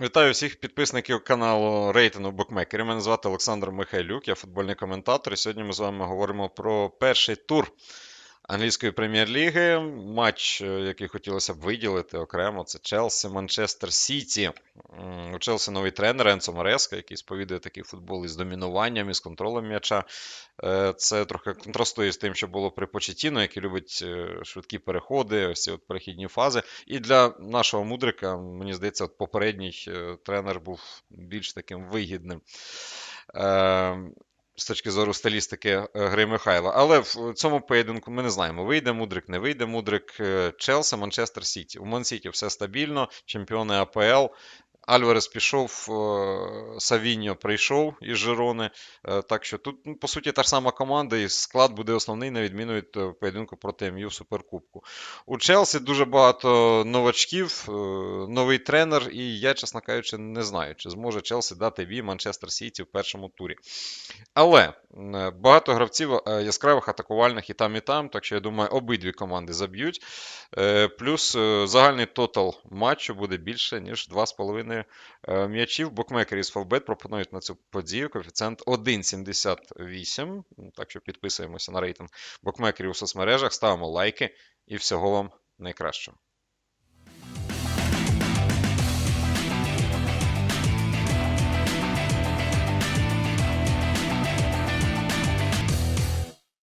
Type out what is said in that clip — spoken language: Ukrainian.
Вітаю всіх підписників каналу рейтингу букмекерів. Мене звати Олександр Михайлюк, я футбольний коментатор. І сьогодні ми з вами говоримо про перший тур англійської прем'єр-ліги. Матч, е, який хотілося б виділити окремо, це Челсі, Манчестер Сіті. У Челсі новий тренер Енцо Мареска, який сповідує такий футбол із домінуванням, із контролем м'яча. Е, Це трохи контрастує з тим, що було при Почетіно, який любить е, швидкі переходи, ось ці от перехідні фази. І для нашого мудрика, мені здається, от попередній тренер був більш таким вигідним. Е, з точки зору стилістики е, гри Михайла. Але в цьому поєдинку ми не знаємо, вийде Мудрик, не вийде Мудрик. Челса, Манчестер Сіті. У Ман-Сіті все стабільно, чемпіони АПЛ. Альварес пішов, е, Савіньо прийшов із Жирони. Е, Так що тут, ну, по суті, та ж сама команда, і склад буде основний, на відміну від е, поєдинку проти МЮ в Суперкубку. У Челсі дуже багато новачків, новий тренер, і я, чесно кажучи, не знаю, чи зможе Челсі дати бій Манчестер Сіті в першому турі. Але багато гравців яскравих атакувальних і там, і там, так що я думаю, обидві команди заб'ють. Плюс загальний тотал матчу буде більше, ніж 2,5 е, м'ячів. Букмекери з Favbet пропонують на цю подію коефіцієнт 1,78. Так що підписуємося на рейтинг букмекерів у соцмережах, ставимо лайки і всього вам найкращого.